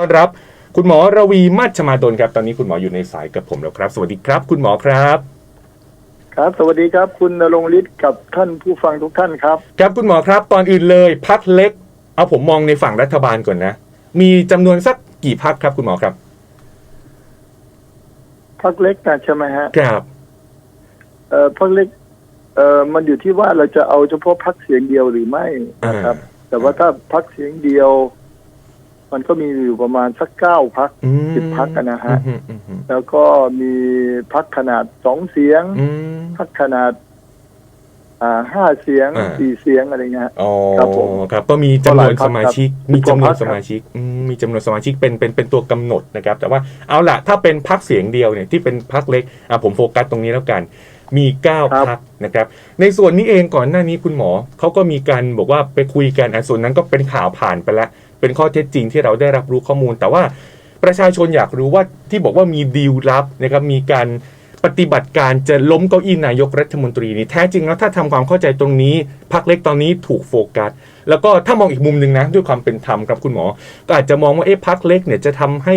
ต้อนรับคุณหมอระวีมัชมาดลครับ ตอนนี้คุณหมออยู่ในสายกับผมแล้วครับ สวัสดีครับ คุณหมอครับ ครับ สวัสดีครับ คุณนรงค์ฤทธิ์กับท่านผู้ฟังทุกท่านครับ ครับคุณหมอครับตอนอื่นเลยพักเล็ก เอาผมมองในฝั่งรัฐบาลก่อนนะ มีจำนวนสักกี่พักครับ คุณหมอครับพักเล็กนะใช่ไหมฮะครับเอ่อพักเล็กเอ่อมันอยู่ที่ว่าเราจะเอาเฉพาะพักเสียงเดียวหรือไม่นะครับ แต่ว่าถ้าพักเสียงเดียว มันก็มีอยู่ประมาณสักเก้าพักอืมสิบพรรคอะนะฮะอืมอืมอืมแล้วก็มีพักขนาดสองเสียงอืมพักขนาดอ่าห้าเสียงอ่าสี่เสียงอะไรเงี้ยอ๋อครับผมครับ ก็มีจำนวนสมาชิกก็หลายพรรคครับมีจำนวนสิบกว่าพรรคสมาชิกอืมมีจำนวนสมาชิกเป็นเป็นเป็นตัวกำหนดนะครับ แต่ว่าเอาล่ะถ้าเป็นพักเสียงเดียวเนี่ยที่เป็นพักเล็กอะผมโฟกัสตรงนี้แล้วกัน มีเก้าครับพักนะครับ ในส่วนนี้เองก่อนหน้านี้คุณหมอเขาก็มีการบอกว่าไปคุยกันอะส่วนนั้นก็เป็นข่าวผ่านไปแล้ว เป็นข้อเท็จจริงที่เราได้รับรู้ข้อมูล แต่ว่าประชาชนอยากรู้ว่าที่บอกว่ามีดีลลับนะครับมีการปฏิบัติการจะล้มเก้าอี้นายกรัฐมนตรีนี่แท้จริงแล้วถ้าทำความเข้าใจตรงนี้พักเล็กตอนนี้ถูกโฟกัส แล้วก็ถ้ามองอีกมุมหนึ่งนะด้วยความเป็นธรรมครับคุณหมอ ก็อาจจะมองว่าเอ๊ะพักเล็กเนี่ยจะทำให้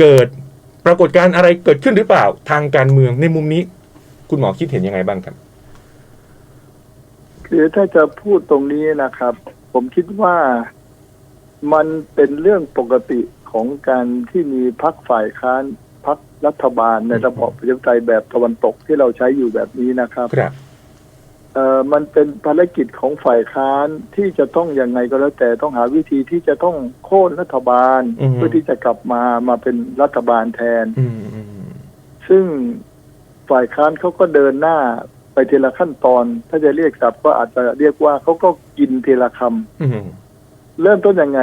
เกิดปรากฏการณ์อะไรเกิดขึ้นหรือเปล่าทางการเมืองในมุมนี้ คุณหมอคิดเห็นยังไงบ้างครับ คือถ้าจะพูดตรงนี้นะครับ ผมคิดว่า มันเป็นเรื่องปกติของการที่มีพักฝ่ายค้านพักรัฐบาลในระบอบประชาธิปไตยแบบตะวันตกที่เราใช้อยู่แบบนี้นะครับครับเอ่อมันเป็นภารกิจของฝ่ายค้านที่จะต้องยังไงก็แล้วแต่ต้องหาวิธีที่จะต้องโค่นรัฐบาล อืม เพื่อที่จะกลับมามาเป็นรัฐบาลแทน อืมอืมซึ่งฝ่ายค้านเขาก็เดินหน้าไปทีละขั้นตอน ถ้าจะเรียกศัพท์ก็อาจจะเรียกว่าเขาก็กินทีละคำ อืม เริ่มต้นยังไง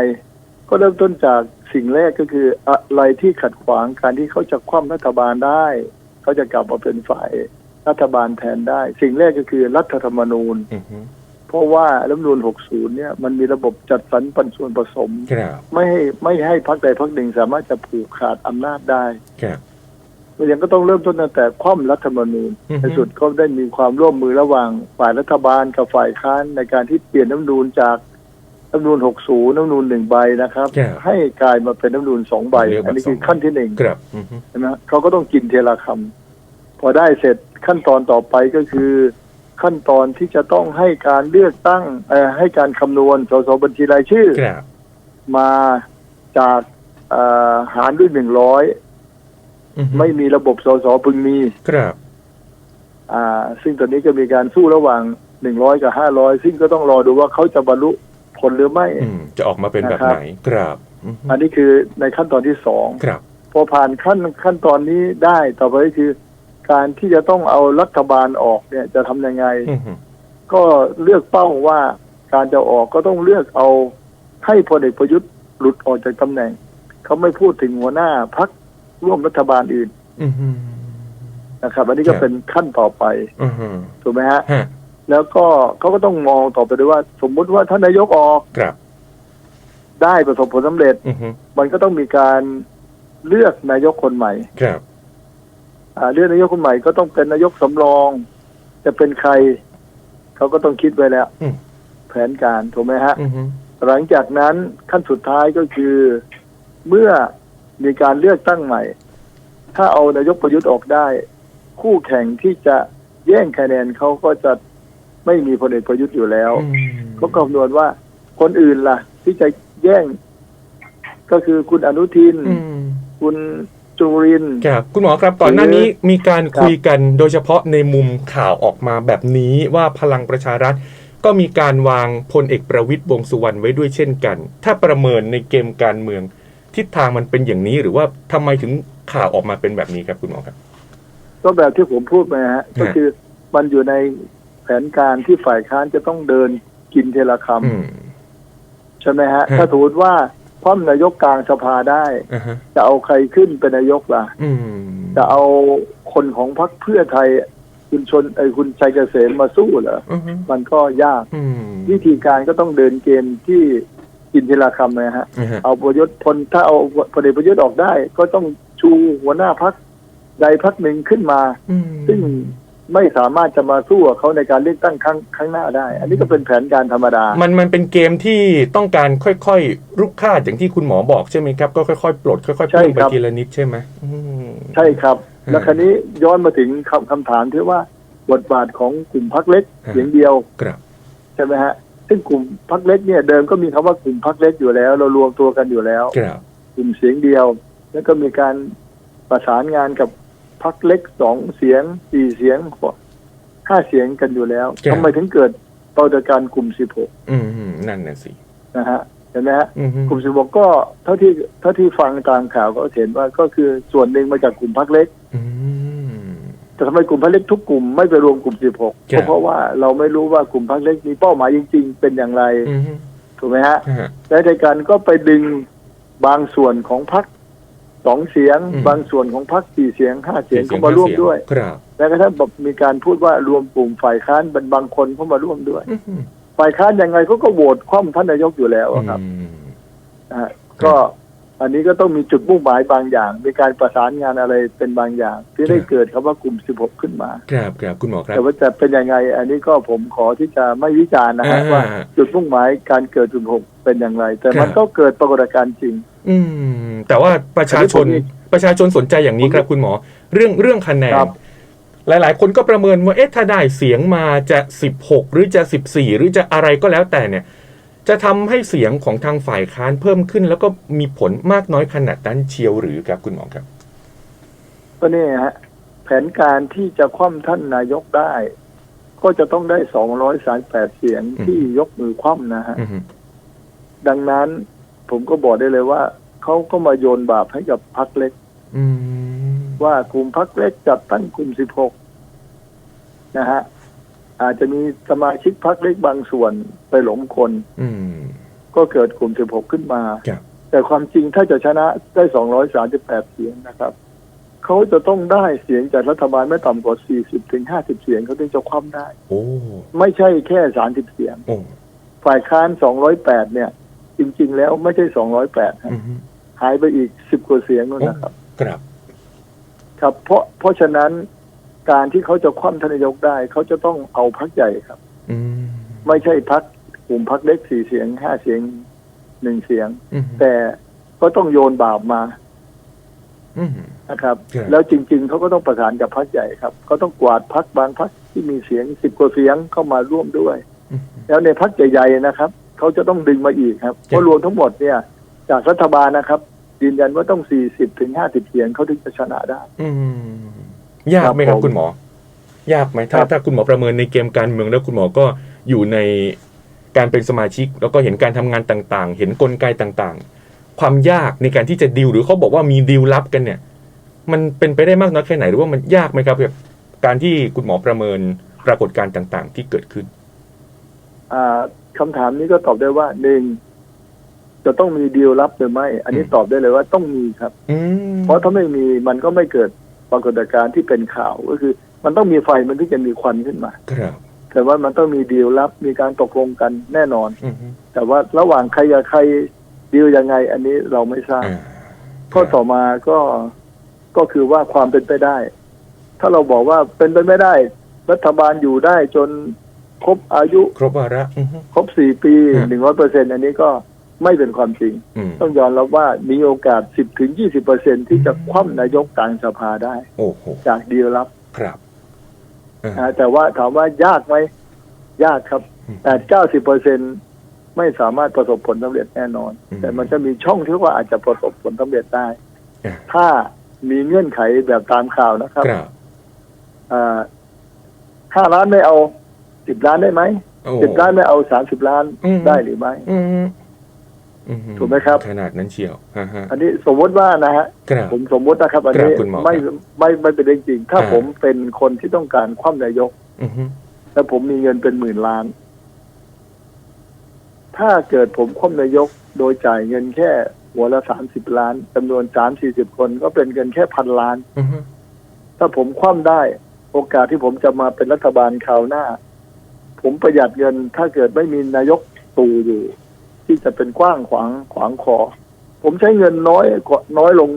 ก็เริ่มต้นจากสิ่งแรกก็คืออะไรที่ขัดขวางการที่เขาจะคว่ำรัฐบาลได้ เขาจะกลับมาเป็นฝ่ายรัฐบาลแทนได้ สิ่งแรกก็คือรัฐธรรมนูญอืมอืมเพราะว่ารัฐธรรมนูญ60 เนี่ย มันมีระบบจัดสรรปันส่วนผสมครับไม่ให้ไม่ให้พรรคใดพรรคหนึ่งสามารถจะผูกขาดอำนาจได้ครับเรายังก็ต้องเริ่มต้นตั้งแต่คว่ำรัฐธรรมนูญอือฮึในสุดก็ได้มีความร่วมมือระหว่างฝ่ายรัฐบาลกับฝ่ายค้านในการที่เปลี่ยนรัฐธรรมนูญจาก รัฐธรรมนูญ60รัฐธรรมนูญหนึ่งใบนะครับ ครับให้กลายมาเป็นรัฐธรรมนูญสองใบเรียกว่าอันนี้คือสองใบ ขั้นที่หนึ่งครับอืมอืมใช่ไหมฮะเขาก็ต้องกินเทละคำพอได้เสร็จขั้นตอนต่อไปก็คือ ขั้นตอนที่จะต้องให้การเลือกตั้งเอ่อให้การคำนวณสสบัญชีรายชื่อ ครับ มาจากเอ่อหารด้วยหนึ่งร้อยอืไม่มีระบบสสพึงมี ครับ อ่า ซึ่งตอนนี้ก็มีการสู้ระหว่างหนึ่งร้อยกับห้าร้อยซึ่งก็ต้องรอดูว่าเขาจะบรรลุ ผลหรือไม่ อืมจะออกมาเป็นแบบนะครับไหนครับอืมอันนี้คือในขั้นตอนที่สองครับ พอผ่านขั้นขั้นตอนนี้ได้ต่อไปก็คือ การที่จะต้องเอารัฐบาลออกเนี่ยจะทำยังไงอืมอืมก็เลือกเป้าว่าการจะออกก็ต้องเลือกเอาให้พลเอกประยุทธ์หลุดออกจากตำแหน่ง เขาไม่พูดถึงหัวหน้าพักร่วมรัฐบาลอื่นอืมอืมนะครับ อันนี้ก็ครับเป็นขั้นต่อไปอืมอืมถูกไหมฮะ ฮะ แล้วก็เขาก็ต้องมองต่อไปด้วยว่า สมมุติว่าท่านนายกออกครับ ได้ประสบผลสำเร็จ อืมอืมมันก็ต้องมีการเลือกนายกคนใหม่ ครับ อ่า เลือกนายกคนใหม่ก็ต้องเป็นนายกสำรอง จะเป็นใคร เขาก็ต้องคิดไว้แล้ว อืม แผนการถูกไหมฮะ อืมอืมหลังจากนั้นขั้นสุดท้ายก็คือ เมื่อมีการเลือกตั้งใหม่ ถ้าเอานายกประยุทธ์ออกได้ คู่แข่งที่จะแย่งคะแนนเขาก็จะ ไม่มีพลเอกประยุทธ์อยู่แล้วอืมเขาคำนวณว่าคนอื่นล่ะ ที่จะแย่ง ก็คือคุณอนุทินอืมคุณจุรินทร์ครับคุณหมอครับก่อนหน้านี้มีการครับคุยกันโดยเฉพาะในมุมข่าวออกมาแบบนี้ว่าพลังประชารัฐ ก็มีการวางพลเอกประวิตยวงษ์สุวรรณไว้ด้วยเช่นกัน ถ้าประเมินในเกมการเมือง ทิศทางมันเป็นอย่างนี้หรือว่าทำไมถึงข่าวออกมาเป็นแบบนี้ครับคุณหมอครับ ก็แบบที่ผมพูดมาฮะก็คือมันอยู่ในแผนการที่ฝ่ายค้านจะต้องเดินกินเทละคอืมำใช่ไหมฮะฮะถ้าสมมติว่าพร้อมนายกกลางสภาได้อ่าฮะจะเอาใครขึ้นเป็นนายกล่ะอืมจะเอาคนของพรรคเพื่อไทย คุณชนไอ้ยคุณชัยเกษมมาสู้เหรออืมมันก็ยากอืมวิธีการก็ต้องเดินเกมที่กินเทละคำนะฮะอ่าฮะ เอาประยุทธ์พลถ้าเอาพลเอกประยุทธ์ออกได้ ก็ต้องชูหัวหน้าพักใดพักหนึ่งขึ้นมาอืมซึ่ง ไม่สามารถจะมาสู้กับเขาในการเลือกตั้งครั้งข้างหน้าได้ อันนี้ก็เป็นแผนการธรรมดา มันมันเป็นเกมที่ต้องการค่อยๆรุกคาดอย่างที่คุณหมอบอกใช่ไหมครับก็ค่อยๆปลดค่อยๆใช่เพิ่มไปครับทีละนิดใช่ไหมอืมใช่ครับอืมแล้วคราวนี้ย้อนมาถึงคำคำถามที่ว่าบทบาทของกลุ่มพักเล็กฮะเสียงเดียวครับใช่ไหมฮะซึ่งกลุ่มพักเล็กเนี่ยเดิมก็มีคำว่ากลุ่มพักเล็กอยู่แล้ว เรารวมตัวกันอยู่แล้วครับกลุ่มเสียงเดียว แล้วก็มีการประสานงานกับ พักเล็กสองเสียงสี่เสียงห้าเสียงกันอยู่แล้วทำไมถึงเกิดปรากฏการณ์กลุ่มสิบหกอืมนั่นน่ะสินะฮะเห็นไหมฮะอืมกลุ่มสิบหกก็เท่าที่เท่าที่ฟังตามข่าวก็เห็นว่าก็คือส่วนหนึ่งมาจากกลุ่มพักเล็กอืมแต่ทำไมกลุ่มพักเล็กทุกกลุ่มไม่ไปรวมกลุ่มสิบหกครับเพราะว่าเราไม่รู้ว่ากลุ่มพักเล็กมีเป้าหมายจริง ๆ เป็นอย่างไรอืมถูกไหมฮะฮะและในการก็ไปดึงบางส่วนของพัก สองเสียง อืม บางส่วนของพักสี่เสียงห้าเสียงเข้ามาร่วมด้วยครับแม้กระทั่งแบบมีการพูดว่ารวมกลุ่มฝ่ายค้านเป็นบางคนเข้ามาร่วมด้วย อืมฝ่ายค้านยังไงเขาก็โหวตคว่ำท่านนายกอยู่แล้วอะครับ อืม นะฮะก็อันนี้ก็ต้องมีจุดมุ่งหมายบางอย่าง มีการประสานงานอะไรเป็นบางอย่าง ที่ได้เกิดคำว่ากลุ่ม 16 ขึ้นมา ครับครับคุณหมอครับ แต่ว่าจะเป็นยังไง อันนี้ก็ผมขอที่จะไม่วิจารณ์นะฮะอ่าว่าจุดมุ่งหมายการเกิดกลุ่ม 16 เป็นอย่างไร แต่มันครับ ก็เกิดปรากฏการณ์จริง อืม แต่ว่าประชาชนอันนี้ผมประชาชนสนใจอย่างนี้ครับคุณหมอ เรื่องเรื่องคะแนนครับหลาย ๆ คนก็ประเมินว่าเอ๊ะถ้าได้เสียงมาจะ16หรือจะ14หรือจะอะไรก็แล้วแต่เนี่ย จะทำให้เสียงของทางฝ่ายค้านเพิ่มขึ้น แล้วก็มีผลมากน้อยขนาดนั้นเชียวหรือครับคุณหมอครับ ก็นี่ฮะ แผนการที่จะคว่ำท่านนายกได้ ก็จะต้องได้238เสียงอืมที่ยกมือคว่ำนะฮะอืมดังนั้น ผมก็บอกได้เลยว่าเขาก็มาโยนบาปให้กับพรรคเล็กอืมว่ากลุ่มพรรคเล็กจัดตั้งกลุ่ม16นะฮะอาจจะมีสมาชิกพรรคเล็กบางส่วนไปหลงคนอืมก็เกิดกลุ่ม16ขึ้นมาครับแต่ความจริงถ้าจะชนะได้238เสียงนะครับเขาจะต้องได้เสียงจากรัฐบาลไม่ต่ำกว่า40ถึง50เสียงเขาถึงจะคว่ำได้ โอ้ไม่ใช่แค่30เสียงโอ้ฝ่ายค้าน208เนี่ย จริง ๆ แล้วไม่ใช่208ฮะอืมหายไปอีก10กว่าเสียงนู่นนะครับ ครับ ครับ เพราะเพราะฉะนั้นการที่เขาจะคว่ำทานนายกได้ เขาจะต้องเอาพักใหญ่ครับ อืมไม่ใช่พักกลุ่มพักเล็กสี่เสียงห้าเสียงหนึ่งเสียง อืมแต่ก็ต้องโยนบาปมาอืม นะครับ ครับ แล้วจริง ๆเขาก็ต้องประสานกับพักใหญ่ครับเขาต้องกวาดพักบางพักที่มีเสียงสิบกว่าเสียงเข้ามาร่วมด้วย อืมแล้วในพักใหญ่ๆนะครับ เขาจะต้องดึงมาอีกครับเพราะรวมทั้งหมดเนี่ย จากรัฐบาลนะครับยืนยันว่าต้องสี่สิบถึงห้าสิบเสียงเขาถึงจะชนะได้ อืมยากไหมครับครับผมคุณหมอ ยากไหมถ้าครับถ้าคุณหมอประเมินในเกมการเมืองแล้วคุณหมอก็อยู่ในการเป็นสมาชิก แล้วก็เห็นการทำงานต่างๆ เห็นกลไกต่างๆ ความยากในการที่จะดิวหรือเขาบอกว่ามีดิวลับกันเนี่ย มันเป็นไปได้มากน้อยแค่ไหนหรือว่ามันยากไหมครับกับการที่คุณหมอประเมินปรากฏการณ์ต่าง ๆ ที่เกิดขึ้น อ่าคำถามนี้ก็ตอบได้ว่าหนึ่งจะต้องมีดีลลับหรือไม่ อันนี้อืมตอบได้เลยว่าต้องมีครับอืมเพราะถ้าไม่มีมันก็ไม่เกิดปรากฏการณ์ที่เป็นข่าวก็คือ มันต้องมีไฟมันถึงจะมีควันขึ้นมาครับแต่ว่ามันต้องมีดีลลับมีการตกลงกันแน่นอนอืมแต่ว่าระหว่างใครกับใครดีลยังไง อันนี้เราไม่ทราบอ่าข้อต่อมาก็ก็คือว่าความเป็นไปได้ ถ้าเราบอกว่าเป็นไปไม่ได้ รัฐบาลอยู่ได้จน ครบอายุครบวาระอืมครบสี่ปีฮะหนึ่งร้อยเปอร์เซ็นอันนี้ก็ไม่เป็นความจริงอืมต้องยอมรับว่ามีโอกาสสิบถึงยี่สิบเปอร์เซ็นที่จะคว่ำนายกกลางสภาได้ โอ้โหจากดีลลับครับอ่านะแต่ว่าถามว่ายากไหมยากครับอืมแต่เก้าสิบเปอร์เซ็นไม่สามารถประสบผลสำเร็จแน่นอนอืมแต่มันจะมีช่องที่ว่าอาจจะประสบผลสำเร็จได้อ่าถ้ามีเงื่อนไขแบบตามข่าวนะครับครับอ่าห้าล้านไม่เอา สิบล้านได้ไหมโอ้สิบล้านไม่เอาสามสิบล้านอืมได้หรือไม่อืมอืถูกไหมครับ ขนาดนั้นเชียวฮะฮะอันนี้สมมติว่านะฮะครับผมสมมตินะครับ อันนี้ครับคุณหมอไม่ไม่ไม่เป็นเรื่องจริง ถ้าอ่าผมเป็นคนที่ต้องการคว่ำนายกอือฮึแล้วผมมีเงินเป็นหมื่นล้าน ถ้าเกิดผมคว่ำนายกโดยจ่ายเงินแค่หัวละสามสิบล้านจำนวนสามสี่สิบคนก็เป็นเงินแค่พันล้านอือฮึถ้าผมคว่ำได้ โอกาสที่ผมจะมาเป็นรัฐบาลคราวหน้า ผมประหยัดเงิน ถ้าเกิดไม่มีนายกตู่อยู่ ที่จะเป็นกว้างขวางขวางคอ ผมใช้เงินน้อยกว่าน้อยลง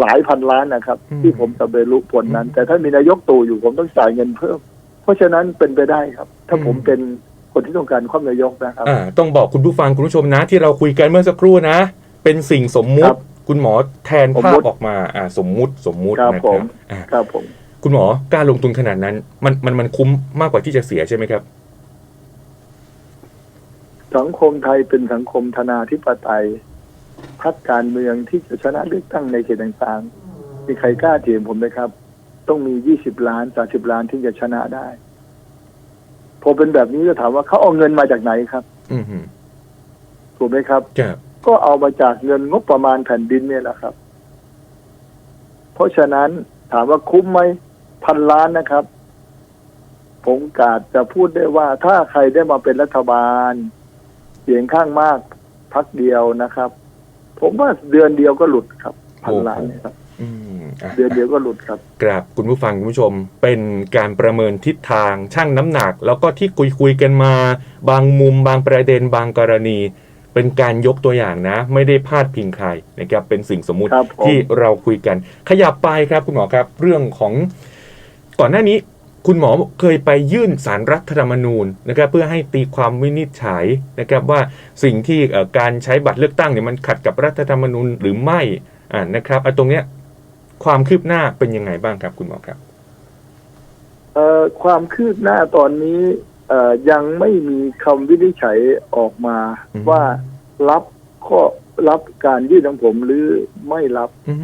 หลายพันล้านนะครับ อืม ที่ผมจะไปรู้ผลนั้น แต่ถ้ามีนายกตู่อยู่ผมต้องจ่ายเงินเพิ่ม เพราะฉะนั้นเป็นไปได้ครับ ถ้าผมเป็นคนที่ต้องการคว่ำนายกนะครับ อ่าต้องบอกคุณผู้ฟังคุณผู้ชมนะ ที่เราคุยกันเมื่อสักครู่นะ เป็นสิ่งสมมุครัติ บคุณหมอแทนสมภามุพติออกมาอ่าสมมุติสมมุติครับนะผครับมอ่าครับผม คุณหมอการลงทุนขนาดนั้น มันมันมันคุ้มมากกว่าที่จะเสียใช่ไหมครับ สังคมไทยเป็นสังคมธนาธิปไตยพักการเมืองที่จะชนะเลือกตั้งในเขตต่างๆ มีใครกล้าเถียงผมไหมครับ ต้องมียี่สิบล้านสาสิบล้านที่จะชนะได้พอเป็นแบบนี้จะถามว่าเขาเอาเงินมาจากไหนครับอืมฮึถูกไหมครับครับ ก็เอามาจากเงินงบประมาณแผ่นดินเนี่ยแหละครับ เพราะฉะนั้นถามว่าคุ้มไหมพันล้านนะครับ ผมกาดจะพูดได้ว่าถ้าใครได้มาเป็นรัฐบาล เสียงข้างมากพักเดียวนะครับ ผมว่าเดือนเดียวก็หลุดครับพันล้านเนี่ยครับ อืมอะเดือนเดียวก็หลุดครับกราบคุณผู้ฟังคุณผู้ชมเป็นการประเมินทิศทางช่างน้ำหนัก แล้วก็ที่คุยคุยๆกันมา บางมุมบางประเด็นบางกรณี เป็นการยกตัวอย่างนะ ไม่ได้พาดพิงใครนะครับเป็นสิ่งสมมุติครับผม ที่เราคุยกัน ขยับไปครับคุณหมอครับ เรื่องของก่อนหน้านี้ คุณหมอเคยไปยื่นสารรัฐธรรมนูญนะครับเพื่อให้ตีความวินิจฉัยนะครับว่าสิ่งที่เอ่อการใช้บัตรเลือกตั้งเนี่ยมันขัดกับรัฐธรรมนูญหรือไม่อ่านะครับอะตรงเนี้ยความคืบหน้าเป็นยังไงบ้างครับคุณหมอครับเอ่อความคืบหน้าตอนนี้เอ่อยังไม่มีคำวินิจฉัยออกมาอืมว่ารับข้อรับการยื่นของผมหรือไม่รับอืม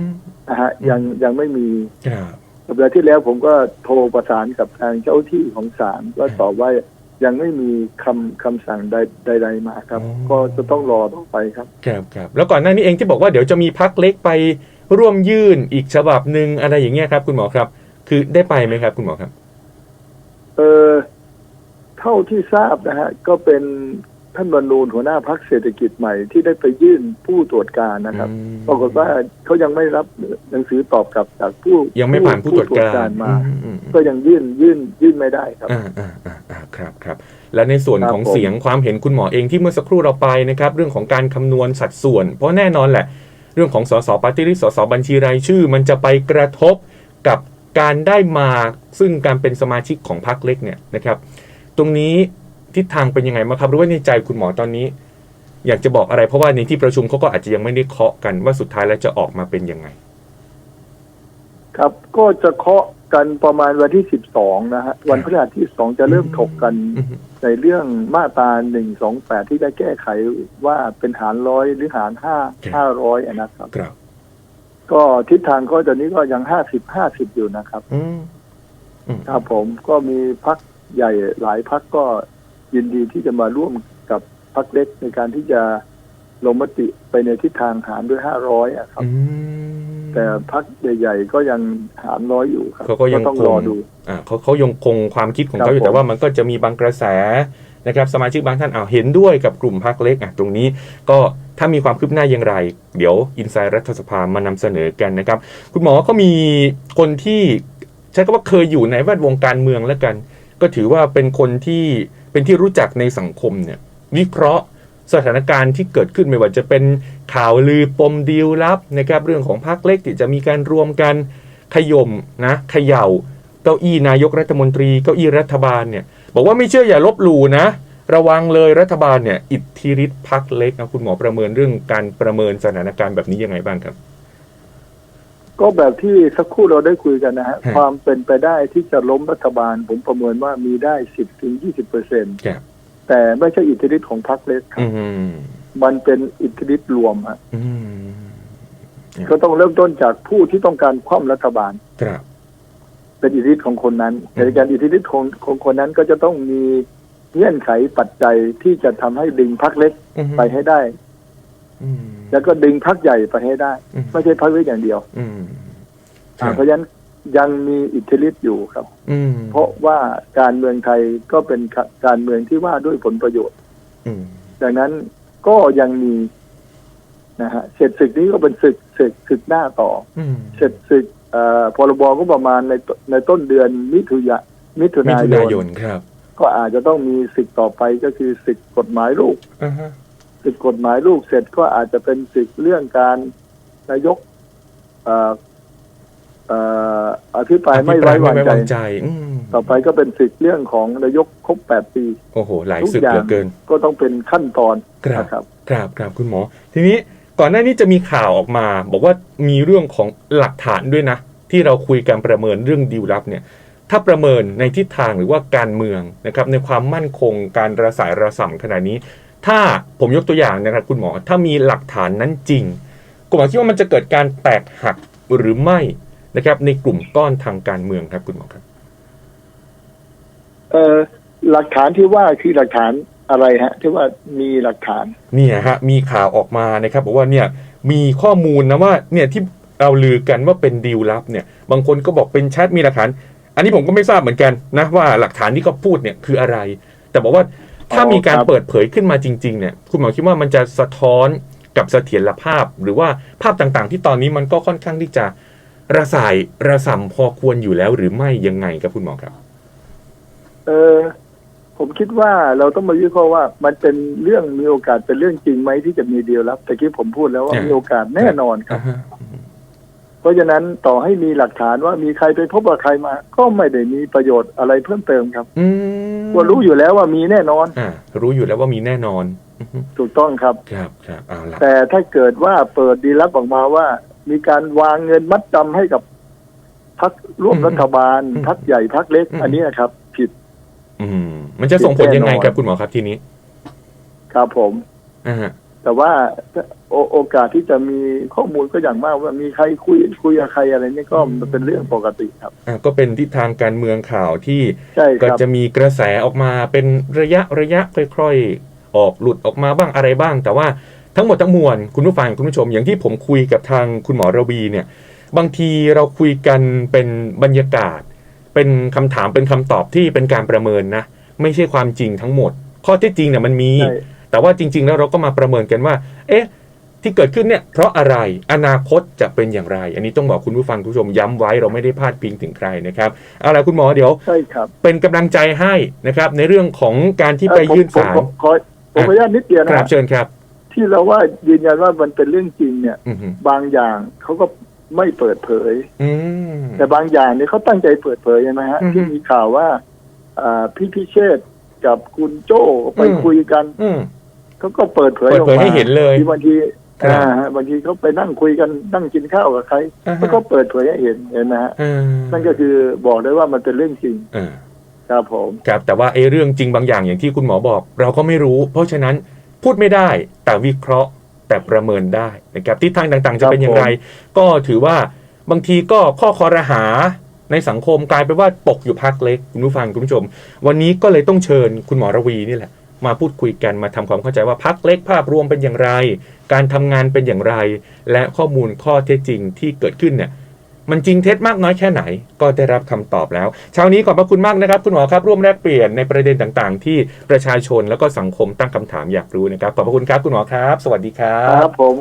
นะฮะอืมยังยังไม่มีครับ สัปดาห์ที่แล้วผมก็โทรประสานกับทางเจ้าที่ของศาลก็ตอบว่ายังไม่มีคำคำสั่งใดใดๆมาครับ ก็จะต้องรอต่อไปครับครับครับแล้วก่อนหน้านี้เองที่บอกว่าเดี๋ยวจะมีพักเล็กไปร่วมยื่นอีกฉบับหนึ่งอะไรอย่างเงี้ยครับ คุณหมอครับ คือได้ไปไหมครับ คุณหมอครับ เออเท่าที่ทราบนะฮะก็เป็น ท่านบรรลูนหัวหน้าพักเศรษฐกิจใหม่ที่ได้ไปยื่นผู้ตรวจการนะครับอืม ปรากฏว่าเขายังไม่รับหนังสือตอบกลับจากผู้ยังไม่ผ่านผู้ตรวจการมาอืมอืมอืมก็ยังยื่นยื่นยื่นไม่ได้ครับ อ่าอ่าอ่าอ่าครับครับ และในส่วนครับของผม เสียงความเห็นคุณหมอเองที่เมื่อสักครู่เราไปนะครับ เรื่องของการคำนวณสัดส่วน เพราะแน่นอนแหละ เรื่องของสสปฏิริษสสบัญชีรายชื่อ มันจะไปกระทบกับการได้มาซึ่งการเป็นสมาชิกของพรรคเล็กเนี่ยนะครับ ตรงนี้ ทิศทางเป็นยังไงบ้างครับหรือว่าในใจคุณหมอตอนนี้ อยากจะบอกอะไรเพราะว่าในที่ประชุมเขาก็อาจจะยังไม่ได้เคาะกันว่าสุดท้ายแล้วจะออกมาเป็นยังไง ครับก็จะเคาะกันประมาณวันที่สิบสองนะฮะวันพฤหัสที่สองจะเริ่มถกกันอือฮึในเรื่องมาตราหนึ่งสองแปดที่จะแก้ไขว่าเป็นหารร้อยหรือหารห้าห้าร้อยนะครับครับก็ทิศทางก็ตอนนี้ก็ยังห้าสิบห้าสิบอยู่นะครับอืมอืมครับผมก็มีพักใหญ่หลายพักก็ ยินดีที่จะมาร่วมกับพักเล็กในการที่จะลงมติไปในทิศทางหารด้วยห้าร้อยครับอืมแต่พักใหญ่ๆก็ยังหารน้อยอยู่ครับเขาก็ยังต้องคงรอดูอ่าเขาเขายังคงความคิดของเขาอยู่ครับผมแต่ว่ามันก็จะมีบางกระแสนะครับ สมาชิกบางท่านอ้าวเห็นด้วยกับกลุ่มพรรคเล็กอะตรงนี้ก็ถ้ามีความคืบหน้าอย่างไร เดี๋ยวอินไซด์รัฐสภามานำเสนอกันนะครับ คุณหมอก็มีคนที่ใช้คำว่าเคยอยู่ในแวดวงการเมืองแล้วกัน ก็ถือว่าเป็นคนที่ เป็นที่รู้จักในสังคมเนี่ยวิเคราะห์สถานการณ์ที่เกิดขึ้นไม่ว่าจะเป็นข่าวลือปมดีลลับนะครับเรื่องของพรรคเล็กที่จะมีการรวมกันขย่มนะเขย่าเก้าอี้นายกรัฐมนตรีเก้าอี้รัฐบาลเนี่ยบอกว่าไม่เชื่ออย่าลบหลู่นะ ระวังเลยรัฐบาลเนี่ยอิทธิฤทธิ์พักเล็กนะคุณหมอประเมินเรื่องการประเมินสถานการณ์แบบนี้ยังไงบ้างครับ ก็แบบที่สักครู่เราได้คุยกันนะฮะฮะ ความเป็นไปได้ที่จะล้มรัฐบาล ผมประเมินว่ามีได้สิบถึงยี่สิบเปอร์เซ็นครับแต่ไม่ใช่อิทธิฤทธิ์ของพรรคเล็กครัอืบมมันเป็นอิทธิฤทธิ์รวมฮะอืมก็ต้องเริ่มต้นจากผู้ที่ต้องการคว่ำรัฐบาลครับเป็นอิทธิฤทธิ์ของคนนั้นอืมแต่การอิทธิฤทธิ์ของของคนนั้นก็จะต้องมีเงื่อนไขปัจจัยที่จะทำให้ดึงพรรคเล็กอืมไปให้ได้ อืม แล้วก็ดึงพรรคใหญ่ไปให้ได้ อืม ไม่ใช่พรรคเล็กอย่างเดียวอืมคอ่ารับเพราะฉะนั้นยังมีอิทธิฤทธิ์อยู่ครับ อืมเพราะว่าการเมืองไทยก็เป็นการเมืองที่ว่าด้วยผลประโยชน์ อืมดังนั้นก็ยังมีนะฮะเสร็จศึกนี้ก็เป็นศึกศึกศึกหน้าต่อ อืมเสร็จศึกเอ่อพรบก็ประมาณในตในต้นเดือนมิถุยะมิถุมินาถุยนานยนครับก็อาจจะต้องมีศึกต่อไปก็คือศึกกฎหมายลูก อ่าฮะ ศึกกฎหมายลูกเสร็จก็อาจจะเป็นศึกเรื่องการนายกเอ่อเอ่ออภิปรายไม่ไว้วางไม่ใจวางใจอืมต่อไปก็เป็นสิทธิ์เรื่องของนายกครบแปดปี โอ้โห หลายทุกศึกอย่าเหงลือเกิน ก็ต้องเป็นขั้นตอนครับนะครับครับครับคุณหมอ ทีนี้ก่อนหน้านี้จะมีข่าวออกมา บอกว่ามีเรื่องของหลักฐานด้วยนะ ที่เราคุยกันประเมินเรื่องดีลลับเนี่ย ถ้าประเมินในทิศทางหรือว่าการเมืองนะครับ ในความมั่นคงการระสายระส่ำขนาดนี้ ถ้าผมยกตัวอย่างนะครับคุณหมอ ถ้ามีหลักฐานนั้นจริงคุณหมอคิดว่ามันจะเกิดการแตกหักหรือไม่นะครับ ในกลุ่มก้อนทางการเมืองครับคุณหมอครับเอ่อหลักฐานที่ว่าคือหลักฐานอะไรฮะ ที่ว่ามีหลักฐานเนี่ยฮะมีข่าวออกมานะครับบอกว่าเนี่ยมีข้อมูลนะว่าเนี่ยที่เราลือกันว่าเป็นดีลลับเนี่ย บางคนก็บอกเป็นแชทมีหลักฐาน อันนี้ผมก็ไม่ทราบเหมือนกันนะว่าหลักฐานที่เขาพูดเนี่ยคืออะไร แต่บอกว่า ถ้าอ๋อมีการครับเปิดเผยขึ้นมาจริง ๆ เนี่ย คุณหมอคิดว่ามันจะสะท้อนกับเสถียรภาพ หรือว่าภาพต่างๆ ที่ตอนนี้มันก็ค่อนข้างที่จะระสายระส่ำพอควรอยู่แล้วหรือไม่ยังไงครับคุณหมอครับ เออผมคิดว่าเราต้องมาวิเคราะห์ว่ามันเป็นเรื่องมีโอกาสเป็นเรื่องจริงไหมที่จะมีดีลลับแต่กี้ผมพูดแล้วว่าอ่ามีมีโอกาสแน่นอนครับอ่าฮะเพราะฉะนั้นต่อให้มีหลักฐานว่ามีใครไปพบกับใครมา ก็ไม่ได้มีประโยชน์อะไรเพิ่มเติมครับ อืม ว่ารู้อยู่แล้วว่ามีแน่นอนอ่ารู้อยู่แล้วว่ามีแน่นอนอือฮึถูกต้องครับครับครับเอาละแต่ถ้าเกิดว่าเปิดดีลลับออกมาว่า มีการวางเงินมัดจำให้กับพักร่วมรัฐบาลพักใหญ่พักเล็ก อันนี้นะครับ ผิด อืม มันจะส่งผลยังไงครับคุณหมอครับทีนี้ ครับผมอ่าฮะ แต่ว่าโอโอกาสที่จะมีข้อมูลก็อย่างมากว่ามีใครคุยคุยกับใครอะไรนี่ก็มันเป็นเรื่องปกติครับอ่าก็เป็นทิศทางการเมืองข่าวที่ใช่คก็รับจะมีกระแสออกมาเป็นระยะระยะค่อยๆ ออกหลุดออกมาบ้างอะไรบ้าง แต่ว่าทั้งหมดทั้งมวลคุณผู้ฟังคุณผู้ชมอย่างที่ผมคุยกับทางคุณหมอระวีเนี่ย บางทีเราคุยกันเป็นบรรยากาศ เป็นคำถามเป็นคำตอบที่เป็นการประเมินนะ ไม่ใช่ความจริงทั้งหมด ข้อเท็จจริงเนี่ยมันมี ใช่ แต่ว่าจริง ๆ แล้วเราก็มาประเมินกันว่า เอ๊ะที่เกิดขึ้นเนี่ยเพราะอะไรอนาคตจะเป็นอย่างไร อันนี้ต้องบอกคุณผู้ฟังคุณผู้ชมย้ำไว้เราไม่ได้พาดพิงถึงใครนะครับเอาล่ะคุณหมอเดี๋ยวใช่ครับเป็นกำลังใจให้นะครับ ในเรื่องของการที่ไปเอ่อผมยื่นศาลผมผมขอผมขออนุญาตนิดเดียวคนะรับเชิญครับ ที่เราว่ายืนยันว่ามันเป็นเรื่องจริงเนี่ยอือฮึบางอย่างเขาก็ไม่เปิดเผยอืมแต่บางอย่างเนี่ยเขาตั้งใจเปิดเผยใช่ไหมฮะอือฮึที่มีข่าวว่าอ่าพี่พิเชษฐ์กับคุณโจ้ไปอืมคุยกันอืม เขาก็เปิดเผยเปิดออกเผยมาให้เห็นเลยที่บางทีครับอ่าฮะบางทีเขาไปนั่งคุยกันนั่งกินข้าวกับใครอ่าเขาฮะก็เปิดเผยให้เห็นเห็นนะฮะอ่านั่นก็คือบอกได้ว่ามันเป็นเรื่องจริงอ่าครับผม ครับแต่ว่าไอ้เรื่องจริงบางอย่างอย่างที่คุณหมอบอก เราก็ไม่รู้ เพราะฉะนั้นพูดไม่ได้แต่วิเคราะห์แต่ประเมินได้นะครับทิศทางต่างๆ จะเป็นอย่างไร ก็ถือว่าบางทีก็ข้อคอรหาในสังคมกลายเป็นว่าตกอยู่พักเล็กคุณผู้ฟังคุณผู้ชม วันนี้ก็เลยต้องเชิญคุณหมอระวีนี่แหละ มาพูดคุยกันมาทำความเข้าใจว่าพักเล็กภาพรวมเป็นอย่างไร การทำงานเป็นอย่างไร และข้อมูลข้อเท็จจริงที่เกิดขึ้นเนี่ยมันจริงเท็จมากน้อยแค่ไหน ก็ได้รับคำตอบแล้ว เช้านี้ขอบพระคุณมากนะครับ คุณหมอครับร่วมแลกเปลี่ยนในประเด็นต่างๆ ที่ประชาชนแล้วก็สังคมตั้งคำถามอยากรู้นะครับขอบพระคุณครับคุณหมอครับ สวัสดีครัครับบผม